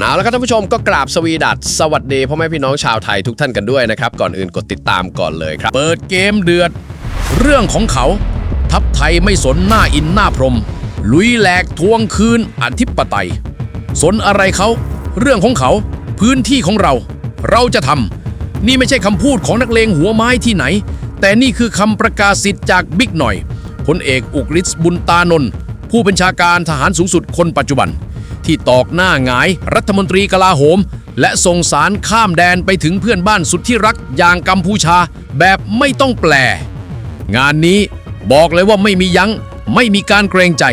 เอาละครับท่านผู้ชมก็กราบสวีดัสสวัสดีพ่อแม่พี่น้องชาวไทยทุกท่านกันด้วยนะครับ ก่อนอื่นกดติดตามก่อนเลยครับ เปิดเกมเดือด เรื่องของเขา ทัพไทยไม่สนหน้าอินหน้าพรหมลุยแหลกทวงคืนอธิปไตย สนอะไรเขา เรื่องของเขาพื้นที่ของเรา เราจะทำนี่ไม่ใช่คำพูดของนักเลงหัวไม้ที่ไหน แต่นี่คือคำประกาศสิทธิ์จากบิ๊กหน่อยพลเอกอุกฤษบุญตานนท์ผู้บัญชาการทหารสูงสุดคนปัจจุบัน ที่ตอกหน้าหงาย รัฐมนตรีกลาโหม และส่งสารข้ามแดนไปถึงเพื่อนบ้านสุดที่รักอย่างกัมพูชา แบบไม่ต้องแปล งานนี้บอกเลยว่าไม่มียัง้ง ไม่มีการเกรงใจ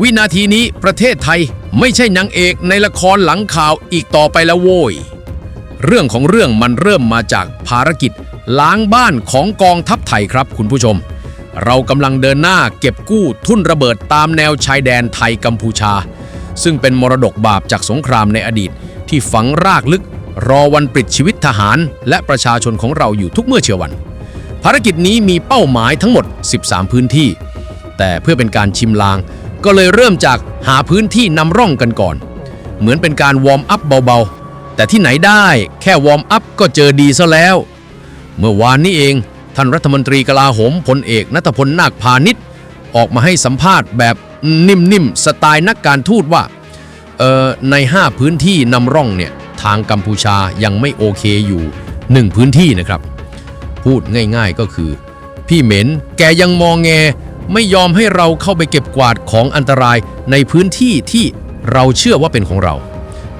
วินาทีนี้ประเทศไทยไม่ใช่นางเอกในละครหลังข่าวอีกต่อไปแล้วโว้ยเรื่องของเรื่องมันเริ่มมาจากภารกิจ ล้างบ้านของกองทัพไทยครับคุณผู้ชม เรากำลังเดินหน้าเก็บกู้ทุ่นระเบิดตามแนวชายแดนไทยกัมพูชา ซึ่งเป็นมรดกบาปจากสงครามในอดีต ที่ฝังรากลึก รอวันปลิดชีวิตทหาร และประชาชนของเราอยู่ทุกเมื่อเชื่อวัน ภารกิจนี้มีเป้าหมายทั้งหมด 13 พื้นที่ แต่เพื่อเป็นการชิมลาง ก็เลยเริ่มจากหาพื้นที่นำร่องกันก่อน เหมือนเป็นการวอร์มอัพเบาๆ แต่ที่ไหนได้แค่วอร์มอัพก็เจอดีซะแล้ว เมื่อวานนี้เองท่านรัฐมนตรีกลาโหมพลเอกนัทพลนาคพาณิชย์ออกมาให้สัมภาษณ์แบบ นิ่มๆสไตล์นักการทูตว่าเออใน 5 พื้นที่นำร่องเนี่ยทางกัมพูชายังไม่โอเคอยู่ 1 พื้นที่นะครับ พูดง่ายๆก็คือ พี่เหม็นแกยังมองแง ไม่ยอมให้เราเข้าไปเก็บกวาดของอันตรายในพื้นที่ที่เราเชื่อว่าเป็นของเรา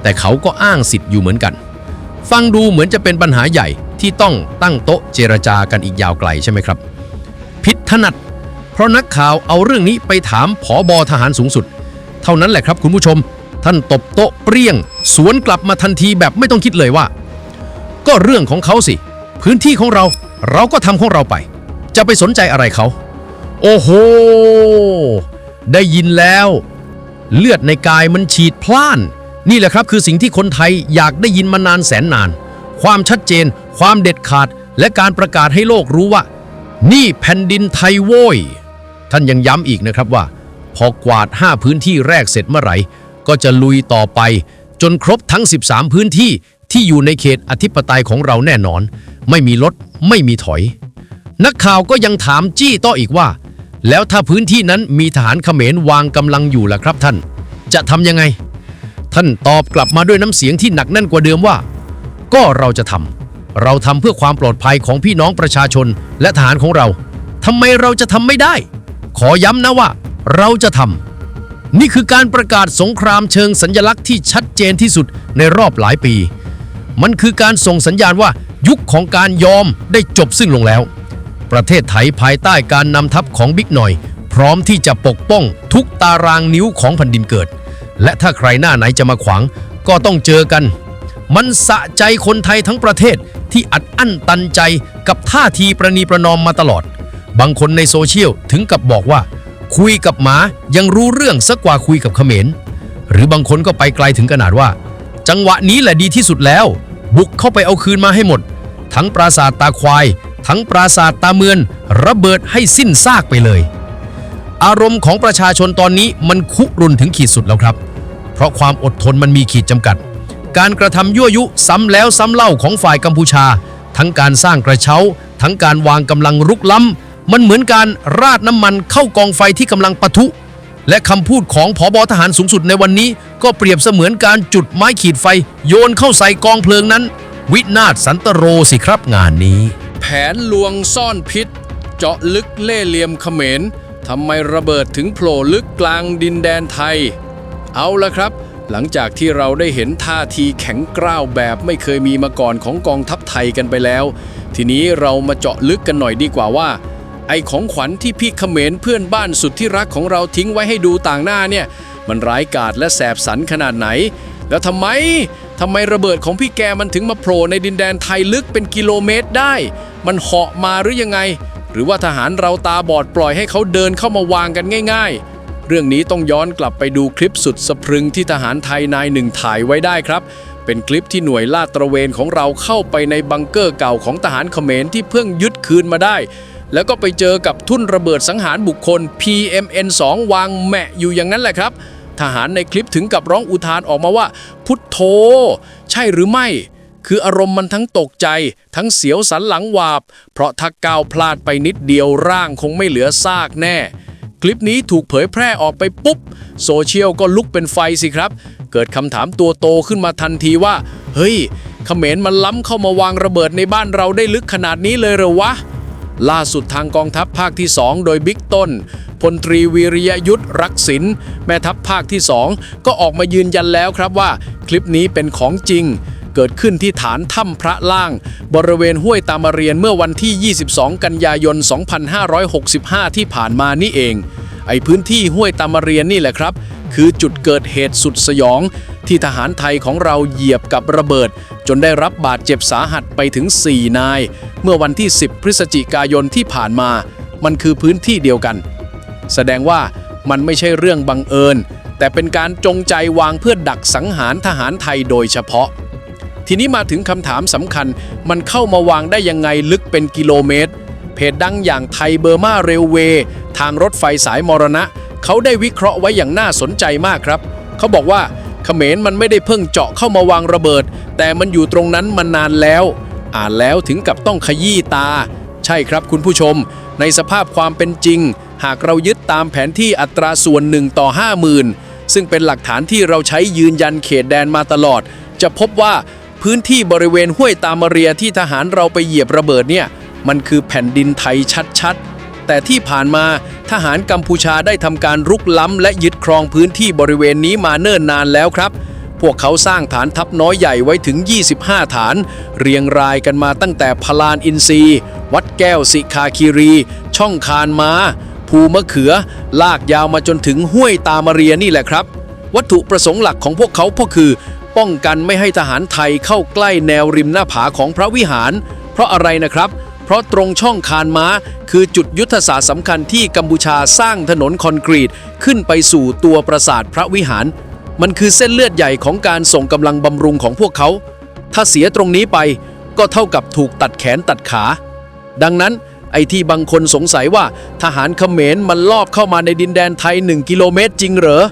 แต่เขาก็อ้างสิทธิ์อยู่เหมือนกัน ฟังดูเหมือนจะเป็นปัญหาใหญ่ที่ต้องตั้งโต๊ะเจรจากันอีกยาวไกลใช่ไหมครับผิดถนัด เพราะนักข่าวเอาเรื่องนี้ไปถามผอบอทหารสูงสุด เท่านั้นแหละครับคุณผู้ชม ท่านตบโต๊ะเปรี้ยง สวนกลับมาทันทีแบบไม่ต้องคิดเลยว่า ก็เรื่องของเขาสิ พื้นที่ของเราเราก็ทำของเราไป จะไปสนใจอะไรเขา โอ้โห ได้ยินแล้ว เลือดในกายมันฉีดพล่าน นี่แหละครับคือสิ่งที่คนไทยอยากได้ยินมานานแสนนาน ความชัดเจน ความเด็ดขาด และการประกาศให้โลกรู้ว่า นี่แผ่นดินไทยโว้ย ท่านยังย้ำอีกนะครับว่า พอกวาด 5 พื้นที่แรกเสร็จเมื่อไหร่ ก็จะลุยต่อไป จนครบทั้ง 13 พื้นที่ที่อยู่ในเขตอธิปไตยของเราแน่นอน ไม่มีลดไม่มีถอย นักข่าวก็ยังถามจี้ต่ออีกว่า แล้วถ้าพื้นที่นั้นมีทหารเขมรวางกำลังอยู่ล่ะครับท่าน จะทำยังไง ท่านตอบกลับมาด้วยน้ำเสียงที่หนักแน่นกว่าเดิมว่า ก็เราจะทำเราทำเพื่อความปลอดภัยของพี่น้องประชาชนและทหารของเราทำไมเราจะทำไม่ได้ ขอย้ำนะว่า เราจะทำนี่คือการประกาศสงครามเชิงสัญญลักษณ์ที่ชัดเจนที่สุดในรอบหลายปี มันคือการส่งสัญญาณว่ายุคของการยอมได้จบสิ้นลงแล้ว ประเทศไทยภายใต้การนำทัพของบิ๊กหน่อย พร้อมที่จะปกป้องทุกตารางนิ้วของแผ่นดินเกิด และถ้าใครหน้าไหนจะมาขวาง ก็ต้องเจอกัน มันสะใจคนไทยทั้งประเทศที่อัดอั้นตันใจกับท่าทีประนีประนอมมาตลอด บางคนในโซเชียลถึงกับบอกว่า คุยกับหมายังรู้เรื่องสักกว่าคุยกับเขมร หรือบางคนก็ไปไกลถึงขนาดว่า จังหวะนี้แหละดีที่สุดแล้ว บุกเข้าไปเอาคืนมาให้หมด ทั้งปราสาทตาควาย ทั้งปราสาทตาเมือนระเบิดให้สิ้นซากไปเลย อารมณ์ของประชาชนตอนนี้มันคุรุนถึงขีดสุดแล้วครับ เพราะความอดทนมันมีขีดจำกัด การกระทำยั่วยุซ้ำแล้วซ้ำเล่าของฝ่ายกัมพูชา ทั้งการสร้างกระเช้า ทั้งการวางกำลังรุกล้ำ มันเหมือนการราดน้ำมันเข้ากองไฟที่กำลังปะทุ และคำพูดของผอบอทหารสูงสุดในวันนี้ ก็เปรียบเสมือนการจุดไม้ขีดไฟ โยนเข้าใส่กองเพลิงนั้น วินาศสันตโรสิครับงานนี้ แผนลวงซ่อนพิษ เจาะลึกเล่ห์เหลี่ยมเขมรทำไมระเบิดถึงโผล่ลึกกลางดินแดนไทย เอาละครับ หลังจากที่เราได้เห็นท่าทีแข็งกร้าวแบบไม่เคยมีมาก่อนของกองทัพไทยกันไปแล้ว ทีนี้เรามาเจาะลึกกันหน่อยดีกว่าว่า ไอของขวัญที่พี่เขมรเพื่อนบ้านสุดที่รักของเราทิ้งไว้ให้ดูต่างหน้าเนี่ย มันร้ายกาจและแสบสันขนาดไหน แล้วทำไมทำไมระเบิดของพี่แกมันถึงมาโผล่ในดินแดนไทยลึกเป็นกิโลเมตรได้ มันเหาะมาหรือยังไง หรือว่าทหารเราตาบอดปล่อยให้เขาเดินเข้ามาวางกันง่าย ๆ เรื่องนี้ต้องย้อนกลับไปดูคลิปสุดสะพรึงที่ทหารไทยนายหนึ่งถ่ายไว้ได้ครับเป็นคลิปที่หน่วยลาดตระเวนของเราเข้าไปในบังเกอร์เก่าของทหารเขมรที่เพิ่งยึดคืนมาได้ แล้วก็ไปเจอกับทุ่นระเบิดสังหารบุคคล PMN2 วางแมะอยู่อย่างนั้นแหละครับ ทหารในคลิปถึงกับร้องอุทานออกมาว่า พุทโธ ใช่หรือไม่ คืออารมณ์มันทั้งตกใจ ทั้งเสียวสันหลังวาบ เพราะถ้าก้าวพลาดไปนิดเดียวร่างคงไม่เหลือซากแน่คลิปนี้ถูกเผยแพร่ออกไปปุ๊บ โซเชียลก็ลุกเป็นไฟสิครับ เกิดคำถามตัวโตขึ้นมาทันทีว่า เฮ้ยเขมรมันล้ำเข้ามาวางระเบิดในบ้านเราได้ลึกขนาดนี้เลยเหรอวะ ล่าสุดทางกองทัพภาคที่ 2 โดยบิ๊กต้นพลตรีวีริยยุทธรักษินแม่ทัพภาคที่ 2 ก็ออกมายืนยันแล้วครับว่า คลิปนี้เป็นของจริง เกิดขึ้นที่ฐานถ้ำพระล่าง บริเวณห้วยตามาเรียนเมื่อวันที่ 22 กันยายน 2565 ที่ผ่านมานี่เอง ไอพื้นที่ห้วยตามาเรียนนี่แหละครับ คือจุดเกิดเหตุสุดสยอง ที่ทหารไทยของเราเหยียบกับระเบิด จนได้รับบาดเจ็บสาหัสไปถึง 4 นาย เมื่อวันที่ 10 พฤศจิกายนที่ผ่านมา มันคือพื้นที่เดียวกัน แสดงว่ามันไม่ใช่เรื่องบังเอิญ แต่เป็นการจงใจวางเพื่อดักสังหารทหารไทยโดยเฉพาะ ทีนี้มาถึงคำถามสำคัญ มันเข้ามาวางได้ยังไงลึกเป็นกิโลเมตร เพจดังอย่างไทยเบอร์มาเรลเวย์ทางรถไฟสายมรณะ เขาได้วิเคราะห์ไว้อย่างน่าสนใจมากครับ เขาบอกว่าเขมรมันไม่ได้เพิ่งเจาะเข้ามาวางระเบิด แต่มันอยู่ตรงนั้นมานานแล้ว อ่านแล้วถึงกับต้องขยี้ตา ใช่ครับคุณผู้ชม ในสภาพความเป็นจริง หากเรายึดตามแผนที่อัตราส่วนหนึ่งต่อ50,000 ซึ่งเป็นหลักฐานที่เราใช้ยืนยันเขตแดนมาตลอด จะพบว่าพื้นที่บริเวณห้วยตามาเรียที่ทหารเราไปเหยียบระเบิดเนี่ยมันคือแผ่นดินไทยชัดๆ แต่ที่ผ่านมาทหารกัมพูชาได้ทำการรุกล้ำและยึดครองพื้นที่บริเวณนี้มาเนิ่นนานแล้วครับ พวกเขาสร้างฐานทัพน้อยใหญ่ไว้ถึง 25 ฐาน เรียงรายกันมาตั้งแต่พลานอินทรีวัดแก้วสิคาคีรี ช่องคานมาภูมะเขือ ลากยาวมาจนถึงห้วยตามาเรียนี่แหละครับ วัตถุประสงค์หลักของพวกเขาก็คือป้องกันไม่ให้ทหารไทยเข้าใกล้แนวริมหน้าผาของพระวิหาร เพราะอะไรนะครับเพราะตรงช่องคานม้า คือจุดยุทธศาสตร์สำคัญที่กัมพูชาสร้างถนนคอนกรีตขึ้นไปสู่ตัวปราสาทพระวิหาร มันคือเส้นเลือดใหญ่ของการส่งกำลังบำรุงของพวกเขา ถ้าเสียตรงนี้ไปก็เท่ากับถูกตัดแขนตัดขา ดังนั้นไอ้ที่บางคนสงสัยว่าทหารเขมรมันลอบเข้ามาในดินแดนไทย 1 กิโลเมตรจริงเหรอ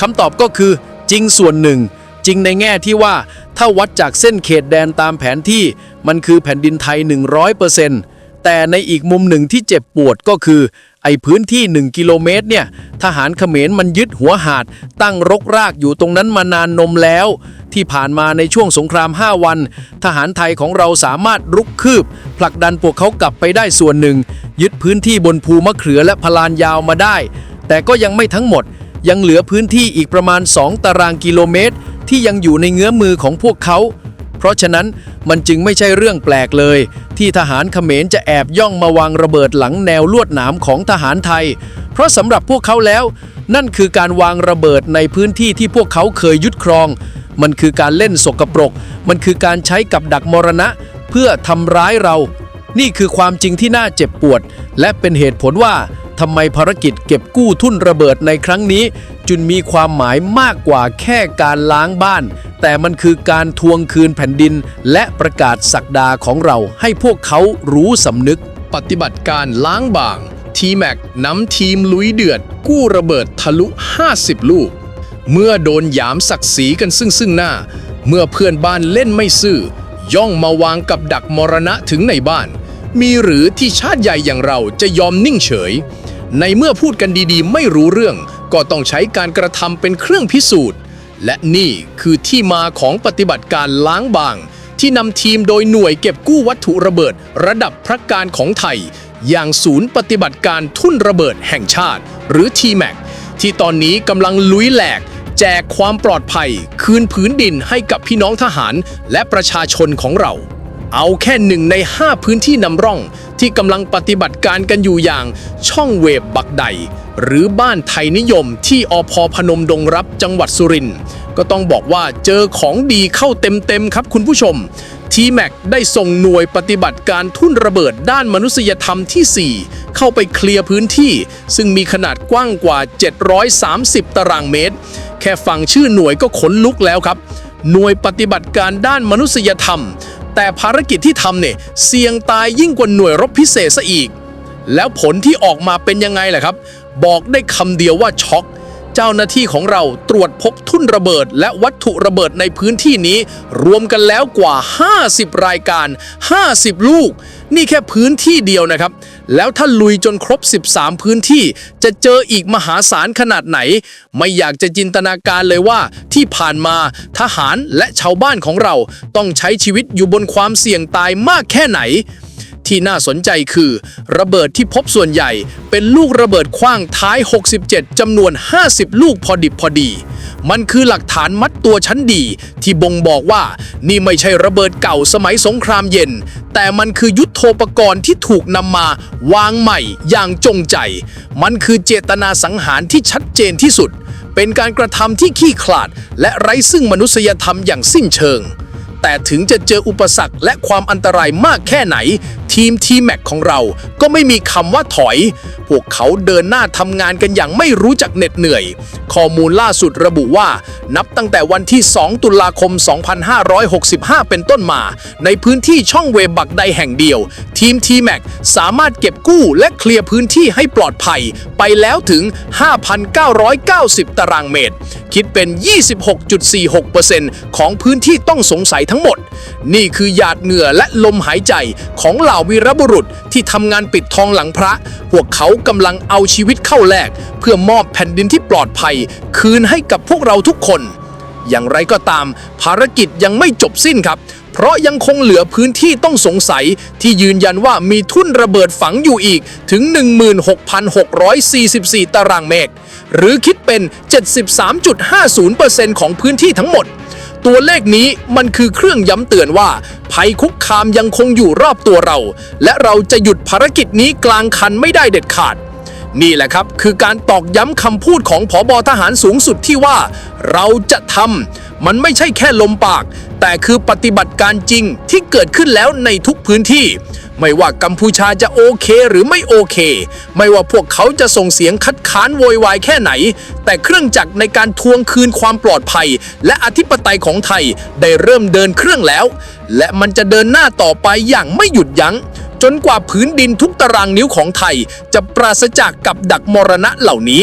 คำตอบก็คือจริงส่วนหนึ่ง จริงในแง่ที่ว่าถ้าวัดจากเส้นเขตแดนตามแผนที่มันคือแผ่นดินไทย 100%แต่ในอีกมุมหนึ่งที่เจ็บปวดก็คือ ไอ้พื้นที่ 1 กิโลเมตรเนี่ย ทหารเขมรมันยึดหัวหาด ตั้งรกรากอยู่ตรงนั้นมานานนมแล้ว ที่ผ่านมาในช่วงสงคราม 5 วัน ทหารไทยของเราสามารถรุกคืบ ผลักดันพวกเขากลับไปได้ส่วนหนึ่ง ยึดพื้นที่บนภูมะเขือและพลานยาวมาได้ แต่ก็ยังไม่ทั้งหมดยังเหลือพื้นที่อีกประมาณ 2 ตารางกิโลเมตร ที่ยังอยู่ในเงื้อมือของพวกเขา เพราะฉะนั้นมันจึงไม่ใช่เรื่องแปลกเลย ที่ทหารเขมรจะแอบย่องมาวางระเบิดหลังแนวลวดหนามของทหารไทย เพราะสำหรับพวกเขาแล้ว นั่นคือการวางระเบิดในพื้นที่ที่พวกเขาเคยยึดครอง มันคือการเล่นสกปรก มันคือการใช้กับดักมรณะ เพื่อทำร้ายเรา นี่คือความจริงที่น่าเจ็บปวด และเป็นเหตุผลว่าทำไมภารกิจเก็บกู้ทุ่นระเบิดในครั้งนี้ จึงมีความหมายมากกว่าแค่การล้างบ้าน แต่มันคือการทวงคืนแผ่นดิน และประกาศศักดาของเราให้พวกเขารู้สำนึก ปฏิบัติการล้างบางทีแม็กนำทีมลุยเดือด กู้ระเบิดทะลุ 50 ลูก เมื่อโดนหยามศักดิ์ศรีกันซึ่งซึ่งหน้า เมื่อเพื่อนบ้านเล่นไม่ซื่อย่องมาวางกับดักมรณะถึงในบ้าน มีหรือที่ชาติใหญ่อย่างเราจะยอมนิ่งเฉย ในเมื่อพูดกันดีๆ ไม่รู้เรื่อง ก็ต้องใช้การกระทำเป็นเครื่องพิสูจน์ และนี่คือที่มาของปฏิบัติการล้างบาง ที่นำทีมโดยหน่วยเก็บกู้วัตถุระเบิด ระดับพระการของไทย อย่างศูนย์ปฏิบัติการทุ่นระเบิดแห่งชาติ หรือ TMAC ที่ตอนนี้กำลังลุยแหลก แจกความปลอดภัย คืนผืนดินให้กับพี่น้องทหารและประชาชนของเรา เอาแค่หนึ่งใน 5 พื้นที่นำร่อง ที่กำลังปฏิบัติการกันอยู่อย่างช่องเวบบักใดหรือบ้านไทยนิยมที่อพพนมดงรับจังหวัดสุรินทร์ก็ต้องบอกว่าเจอของดีเข้าเต็มๆครับคุณผู้ชมทีแม็กได้ส่งหน่วยปฏิบัติการทุ่นระเบิดด้านมนุษยธรรมที่ 4 เข้าไปเคลียร์พื้นที่ ซึ่งมีขนาดกว้างกว่า 730 ตารางเมตร แค่ฟังชื่อหน่วยก็ขนลุกแล้วครับ หน่วยปฏิบัติการด้านมนุษยธรรม แต่ภารกิจที่ทำเนี่ยเสี่ยงตายยิ่งกว่าหน่วยรบพิเศษซะอีก แล้วผลที่ออกมาเป็นยังไงล่ะครับ บอกได้คำเดียวว่าช็อก เจ้าหน้าที่ของเราตรวจพบทุ่นระเบิด และวัตถุระเบิดในพื้นที่นี้ รวมกันแล้วกว่า 50 รายการ 50 ลูก นี่แค่พื้นที่เดียวนะครับ แล้วถ้าลุยจนครบ 13 พื้นที่ จะเจออีกมหาศาลขนาดไหน ไม่อยากจะจินตนาการเลยว่า ที่ผ่านมาทหารและชาวบ้านของเราต้องใช้ชีวิตอยู่บนความเสี่ยงตายมากแค่ไหน ที่น่าสนใจคือ ระเบิดที่พบส่วนใหญ่ เป็นลูกระเบิดขว้างท้าย 67จำนวน 50 ลูกพอดิบพอดี มันคือหลักฐานมัดตัวชั้นดี ที่บ่งบอกว่านี่ไม่ใช่ระเบิดเก่าสมัยสงครามเย็น แต่มันคือยุทโธปกรณ์ที่ถูกนำมาวางใหม่อย่างจงใจ มันคือเจตนาสังหารที่ชัดเจนที่สุด เป็นการกระทำที่ขี้ขลาด และไร้ซึ่งมนุษยธรรมอย่างสิ้นเชิงแต่ถึงจะเจออุปสรรคและความอันตรายมากแค่ไหน ทีมทีแม็กของเราก็ไม่มีคำว่าถอย พวกเขาเดินหน้าทำงานกันอย่างไม่รู้จักเหน็ดเหนื่อย ข้อมูลล่าสุดระบุว่า นับตั้งแต่วันที่ 2 ตุลาคม 2565 เป็นต้นมา ในพื้นที่ช่องเวบักใดแห่งเดียว ทีมทีแม็กสามารถเก็บกู้และเคลียร์พื้นที่ให้ปลอดภัย ไปแล้วถึง 5,990 ตารางเมตร คิดเป็น 26.46%ของพื้นที่ต้องสงสัยทั้งหมด นี่คือหยาดเหงื่อและลมหายใจของเหล่าวีรบุรุษที่ทำงานปิดทองหลังพระ พวกเขากำลังเอาชีวิตเข้าแลกเพื่อมอบแผ่นดินที่ปลอดภัย คืนให้กับพวกเราทุกคน อย่างไรก็ตาม ภารกิจยังไม่จบสิ้นครับ เพราะยังคงเหลือพื้นที่ต้องสงสัยที่ยืนยันว่ามีทุ่นระเบิดฝังอยู่อีกถึง 16,644 ตารางเมตร หรือคิดเป็น 73.50%ของพื้นที่ทั้งหมด ตัวเลขนี้มันคือเครื่องย้ำเตือนว่า ภัยคุกคามยังคงอยู่รอบตัวเรา และเราจะหยุดภารกิจนี้กลางคันไม่ได้เด็ดขาด นี่แหละครับคือการตอกย้ำคำพูดของผอบอทหารสูงสุดที่ว่า เราจะทำมันไม่ใช่แค่ลมปาก แต่คือปฏิบัติการจริงที่เกิดขึ้นแล้วในทุกพื้นที่ ไม่ว่ากัมพูชาจะโอเคหรือไม่โอเค ไม่ว่าพวกเขาจะส่งเสียงคัดค้านโวยวายแค่ไหน แต่เครื่องจักรในการทวงคืนความปลอดภัย และอธิปไตยของไทยได้เริ่มเดินเครื่องแล้ว และมันจะเดินหน้าต่อไปอย่างไม่หยุดยัง้งจนกว่าผืนดินทุกตารางนิ้วของไทย จะปราศจากกับดักมรณะเหล่านี้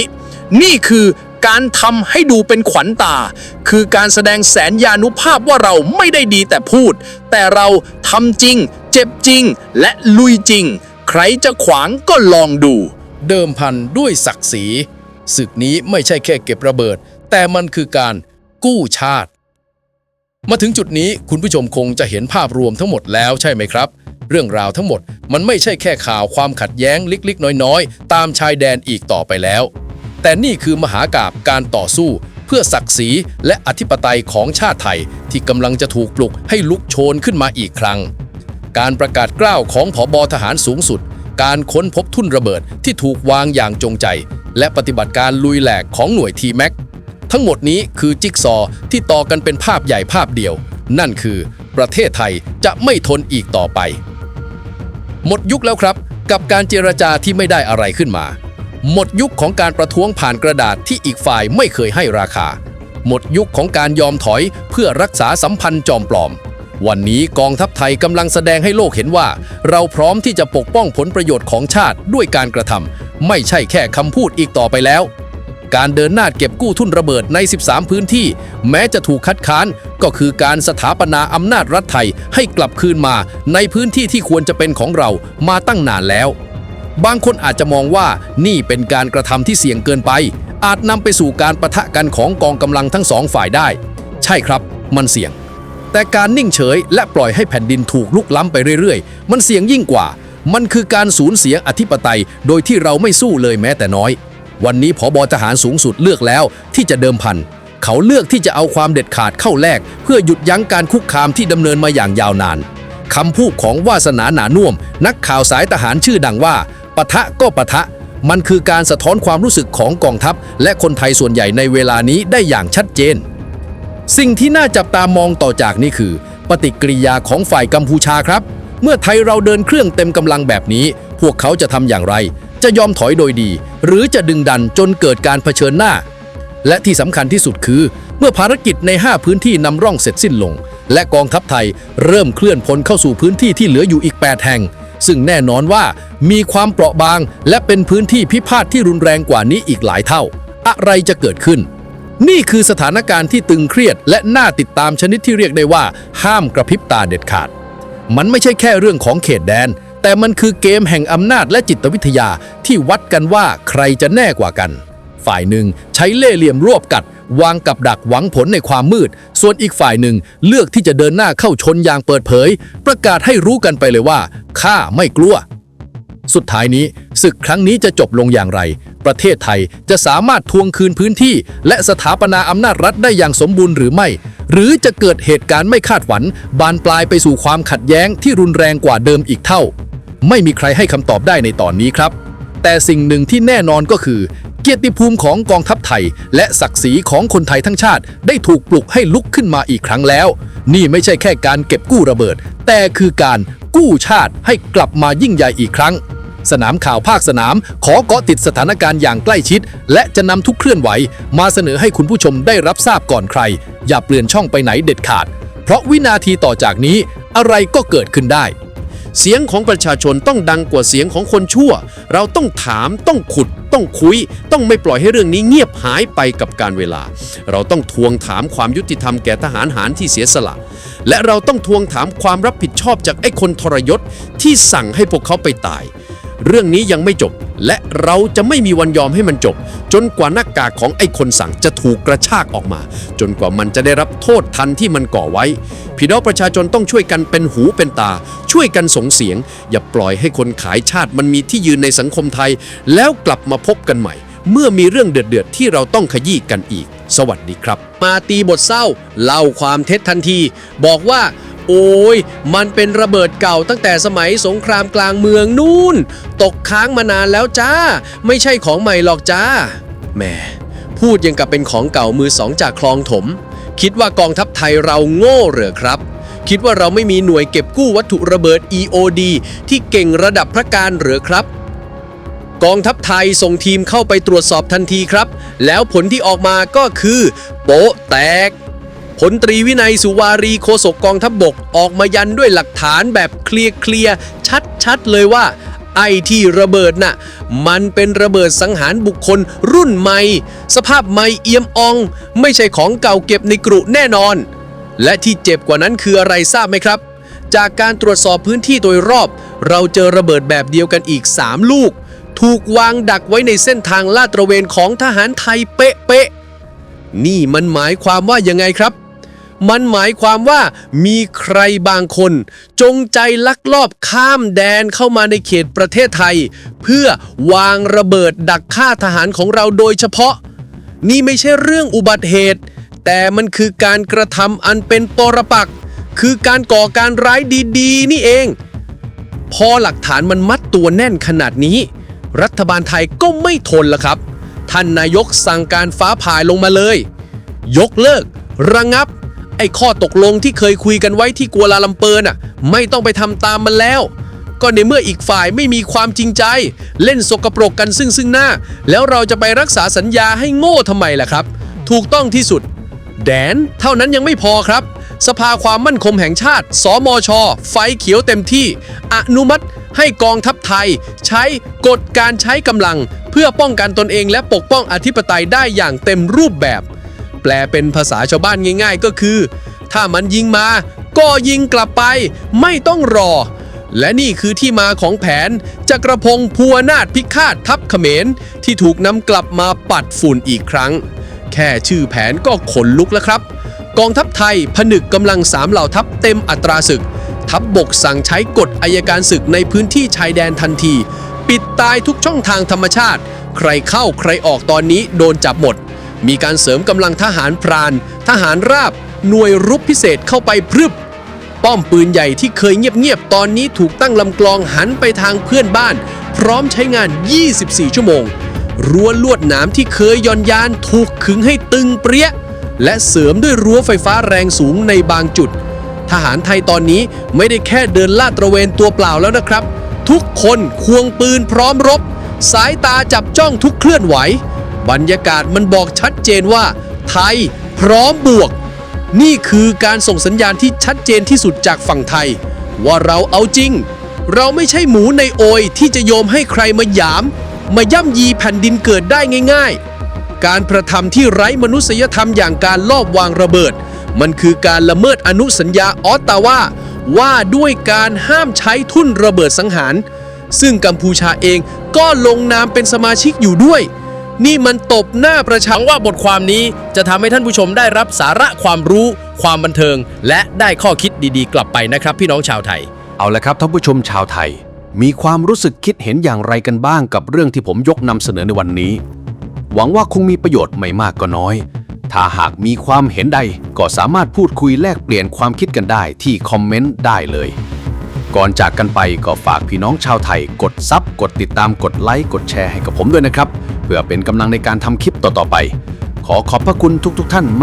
นี่คือการทำให้ดูเป็นขวัญตา คือการแสดงแสนยานุภาพว่าเราไม่ได้ดีแต่พูด แต่เราทำจริง จ็บจริงและลุยจริง ใครจะขวางก็ลองดู เดิมพันด้วยศักดิ์ศรีศึกนี้ไม่ใช่แค่เก็บระเบิด แต่มันคือการกู้ชาติ มาถึงจุดนี้คุณผู้ชมคงจะเห็นภาพรวมทั้งหมดแล้วใช่ไหมครับ เรื่องราวทั้งหมดมันไม่ใช่แค่ข่าวความขัดแย้งเล็กๆ น้อยๆ ตามชายแดนอีกต่อไปแล้ว แต่นี่คือมหากาบการต่อสู้เพื่อศักดิ์ศรีและอธิปไตยของชาติไทยที่กำลังจะถูกปลุกให้ลุกโชนขึ้นมาอีกครั้ง การประกาศกล้าวของผอบอทหารสูงสุด การค้นพบทุ่นระเบิดที่ถูกวางอย่างจงใจ และปฏิบัติการลุยแหลกของหน่วยทีแม็กทั้งหมดนี้คือจิ๊กซอว์ที่ต่อกันเป็นภาพใหญ่ภาพเดียว นั่นคือประเทศไทยจะไม่ทนอีกต่อไป หมดยุคแล้วครับ กับการเจรจาที่ไม่ได้อะไรขึ้นมา หมดยุคของการประท้วงผ่านกระดาษที่อีกฝ่ายไม่เคยให้ราคา หมดยุคของการยอมถอยเพื่อรักษาสัมพันธ์จอมปลอม วันนี้กองทัพไทยกำลังแสดงให้โลกเห็นว่า เราพร้อมที่จะปกป้องผลประโยชน์ของชาติด้วยการกระทำไม่ใช่แค่คำพูดอีกต่อไปแล้ว การเดินหน้าเก็บกู้ทุนระเบิดใน 13 พื้นที่ แม้จะถูกคัดค้านก็คือการสถาปนาอำนาจรัฐไทยให้กลับคืนมาในพื้นที่ที่ควรจะเป็นของเรามาตั้งนานแล้ว บางคนอาจจะมองว่านี่เป็นการกระทำที่เสี่ยงเกินไป อาจนำไปสู่การประทะกันของกองกำลังทั้งสองฝ่ายได้ ใช่ครับ มันเสี่ยง แต่การนิ่งเฉยและปล่อยให้แผ่นดินถูกลุกล้ำไปเรื่อยๆ มันเสี่ยงยิ่งกว่า มันคือการสูญเสียอธิปไตย โดยที่เราไม่สู้เลยแม้แต่น้อย วันนี้ผอบอทหารสูงสุดเลือกแล้วที่จะเดิมพัน เขาเลือกที่จะเอาความเด็ดขาดเข้าแลกเพื่อหยุดยั้งการคุกคามที่ดำเนินมาอย่างยาวนานคำพูดของวาสนาหนานุ่วม นักข่าวสายทหารชื่อดังว่าปะทะก็ปะทะ มันคือการสะท้อนความรู้สึกของกองทัพ และคนไทยส่วนใหญ่ในเวลานี้ได้อย่างชัดเจน สิ่งที่น่าจับตามองต่อจากนี้คือ ปฏิกิริยาของฝ่ายกัมพูชาครับ เมื่อไทยเราเดินเครื่องเต็มกำลังแบบนี้ พวกเขาจะทำอย่างไร จะยอมถอยโดยดี หรือจะดึงดันจนเกิดการเผชิญหน้า และที่สำคัญที่สุดคือ เมื่อภารกิจใน 5 พื้นที่นำร่องเสร็จสิ้นลง และกองทัพไทยเริ่มเคลื่อนพลเข้าสู่พื้นที่ที่เหลืออยู่อีก 8 แห่ง ซึ่งแน่นอนว่ามีความเปราะบาง และเป็นพื้นที่พิพาทที่รุนแรงกว่านี้อีกหลายเท่า อะไรจะเกิดขึ้น นี่คือสถานการณ์ที่ตึงเครียด และน่าติดตามชนิดที่เรียกได้ว่า ห้ามกระพริบตาเด็ดขาด มันไม่ใช่แค่เรื่องของเขตแดน แต่มันคือเกมแห่งอำนาจและจิตวิทยาที่วัดกันว่าใครจะแน่กว่ากัน ฝ่ายหนึ่งใช้เล่ห์เหลี่ยมรวบกัด วางกับดักหวังผลในความมืด ส่วนอีกฝ่ายหนึ่งเลือกที่จะเดินหน้าเข้าชนอย่างเปิดเผย ประกาศให้รู้กันไปเลยว่าข้าไม่กลัว สุดท้ายนี้ศึกครั้งนี้จะจบลงอย่างไร ประเทศไทยจะสามารถทวงคืนพื้นที่ และสถาปนาอำนาจรัฐได้อย่างสมบูรณ์หรือไม่ หรือจะเกิดเหตุการณ์ไม่คาดฝัน บานปลายไปสู่ความขัดแย้งที่รุนแรงกว่าเดิมอีกเท่า ไม่มีใครให้คำตอบได้ในตอนนี้ครับ แต่สิ่งหนึ่งที่แน่นอนก็คือ เกียรติภูมิของกองทัพไทย และศักดิ์ศรีของคนไทยทั้งชาติ ได้ถูกปลุกให้ลุกขึ้นมาอีกครั้งแล้ว นี่ไม่ใช่แค่การเก็บกู้ระเบิด แต่คือการกู้ชาติให้กลับมายิ่งใหญ่อีกครั้ง สนามข่าวภาคสนาม ขอเกาะติดสถานการณ์อย่างใกล้ชิด และจะนำทุกเคลื่อนไหว มาเสนอให้คุณผู้ชมได้รับทราบก่อนใคร อย่าเปลี่ยนช่องไปไหนเด็ดขาด เพราะวินาทีต่อจากนี้อะไรก็เกิดขึ้นได้ เสียงของประชาชนต้องดังกว่าเสียงของคนชั่ว เราต้องถามต้องขุด ต้องคุย ต้องไม่ปล่อยให้เรื่องนี้เงียบหายไปกับการเวลา เราต้องทวงถามความยุติธรรมแก่ทหารหารที่เสียสละ และเราต้องทวงถามความรับผิดชอบจากไอ้คนทรยศที่สั่งให้พวกเขาไปตาย เรื่องนี้ยังไม่จบ และเราจะไม่มีวันยอมให้มันจบ จนกว่าหน้ากากของไอ้คนสั่งจะถูกกระชากออกมา จนกว่ามันจะได้รับโทษทันที่มันก่อไว้ พี่น้องประชาชนต้องช่วยกันเป็นหูเป็นตา ช่วยกันส่งเสียง อย่าปล่อยให้คนขายชาติมันมีที่ยืนในสังคมไทย แล้วกลับมาพบกันใหม่ เมื่อมีเรื่องเดือดๆที่เราต้องขยี้กันอีก สวัสดีครับ มาตีบทเศร้าเล่าความเท็จทันที บอกว่า โอ้ย มันเป็นระเบิดเก่าตั้งแต่สมัยสงครามกลางเมืองนู่น ตกค้างมานานแล้วจ้า ไม่ใช่ของใหม่หรอกจ้า แหม พูดยังกับเป็นของเก่ามือสองจากคลองถม คิดว่ากองทัพไทยเราโง่เหรอครับ คิดว่าเราไม่มีหน่วยเก็บกู้วัตถุระเบิด EOD ที่เก่งระดับพระการเหรือครับกองทัพไทยส่งทีมเข้าไปตรวจสอบทันทีครับ แล้วผลที่ออกมาก็คือ โป๊ะแตก พลตรีวินัยสุวารีโฆษกกองทัพบบกออกมายันด้วยหลักฐานแบบเคลียร์เคลียร์ชัดๆเลยว่าไอ้ที่ระเบิดน่ะ มันเป็นระเบิดสังหารบุคคลรุ่นใหม่ สภาพใหม่เอี่ยมออง ไม่ใช่ของเก่าเก็บในกรุแน่นอน และที่เจ็บกว่านั้นคืออะไรทราบไหมครับ จากการตรวจสอบพื้นที่โดยรอบ เราเจอระเบิดแบบเดียวกันอีก 3 ลูก ถูกวางดักไว้ในเส้นทางลาดตระเวนของทหารไทยเป๊ะๆนี่มันหมายความว่ายังไงครับ มันหมายความว่ามีใครบางคน จงใจลักลอบข้ามแดนเข้ามาในเขตประเทศไทย เพื่อวางระเบิดดักฆ่าทหารของเราโดยเฉพาะ นี่ไม่ใช่เรื่องอุบัติเหตุ แต่มันคือการกระทำอันเป็นปรปักษ์คือการก่อการร้ายดีๆ นี่เอง พอหลักฐานมันมัดตัวแน่นขนาดนี้ รัฐบาลไทยก็ไม่ทนละครับ ท่านนายกสั่งการฟ้าผ่าลงมาเลย ยกเลิก ระงับ ไอ้ข้อตกลงที่เคยคุยกันไว้ที่กัวลาลัมเปอร์น่ะ ไม่ต้องไปทำตามมันแล้ว ก็ในเมื่ออีกฝ่ายไม่มีความจริงใจ เล่นสกปรกกันซึ่งซึ่งหน้า แล้วเราจะไปรักษาสัญญาให้โง่ทำไมล่ะครับ ถูกต้องที่สุด แดน เท่านั้นยังไม่พอครับ สภาความมั่นคงแห่งชาติ สมช ไฟเขียวเต็มที่ อนุมัติให้กองทัพไทย ใช้กฎการใช้กำลัง เพื่อป้องกันตนเองและปกป้องอธิปไตยได้อย่างเต็มรูปแบบ ลเป็นภาษาชาวบ้านง่าย ๆ ก็คือ ถ้ามันยิงมา ก็ยิงกลับไป ไม่ต้องรอ และนี่คือที่มาของแผนจักรพงศ์พัวนาถพิฆาตทัพเขมร ที่ถูกนำกลับมาปัดฝุ่นอีกครั้ง แค่ชื่อแผนก็ขนลุกแล้วครับ กองทัพไทยผนึกกำลังสามเหล่าทัพเต็มอัตราศึก ทัพบบกสั่งใช้กฎอายการศึกในพื้นที่ชายแดนทันที ปิดตายทุกช่องทางธรรมชาติ ใครเข้าใครออกตอนนี้โดนจับหมด มีการเสริมกำลังทหารพราน ทหารราบ หน่วยรุกพิเศษเข้าไปพรึบ ป้อมปืนใหญ่ที่เคยเงียบๆ ตอนนี้ถูกตั้งลำกลองหันไปทางเพื่อนบ้าน พร้อมใช้งาน 24 ชั่วโมง รั้วลวดหนามที่เคยย่อนยานถูกขึงให้ตึงเปรี้ย และเสริมด้วยรั้วไฟฟ้าแรงสูงในบางจุด ทหารไทยตอนนี้ไม่ได้แค่เดินลาดตระเวนตัวเปล่าแล้วนะครับ ทุกคนควงปืนพร้อมรบ สายตาจับจ้องทุกเคลื่อนไหว บรรยากาศมันบอกชัดเจนว่า ไทยพร้อมบวก นี่คือการส่งสัญญาณที่ชัดเจนที่สุดจากฝั่งไทย ว่าเราเอาจริง เราไม่ใช่หมูในโอยที่จะโยมให้ใครมาหยาม มาย่ำยีแผ่นดินเกิดได้ง่าย ๆ การกระทำที่ไร้มนุษยธรรมอย่างการลอบวางระเบิด มันคือการละเมิดอนุสัญญาออตตาวาว่าด้วยการห้ามใช้ทุ่นระเบิดสังหาร ซึ่งกัมพูชาเองก็ลงนามเป็นสมาชิกอยู่ด้วย นี่มันตบหน้าประชังว่าบทความนี้จะทำให้ท่านผู้ชมได้รับสาระความรู้ ความบันเทิง และได้ข้อคิดดีๆ กลับไปนะครับ พี่น้องชาวไทย เอาละครับท่านผู้ชมชาวไทย มีความรู้สึกคิดเห็นอย่างไรกันบ้างกับเรื่องที่ผมยกนำเสนอในวันนี้ หวังว่าคงมีประโยชน์ไม่มากก็น้อย ถ้าหากมีความเห็นใดก็สามารถพูดคุยแลกเปลี่ยนความคิดกันได้ที่คอมเมนต์ได้เลย ก่อนจากกันไปก็ฝากพี่น้องชาวไทย กดซับกดติดตามกดไลค์กดแชร์ให้กับผมด้วยนะครับ เพื่อเป็นกำลังในการทำคลิปต่อๆไป ขอขอบพระคุณทุกๆท่าน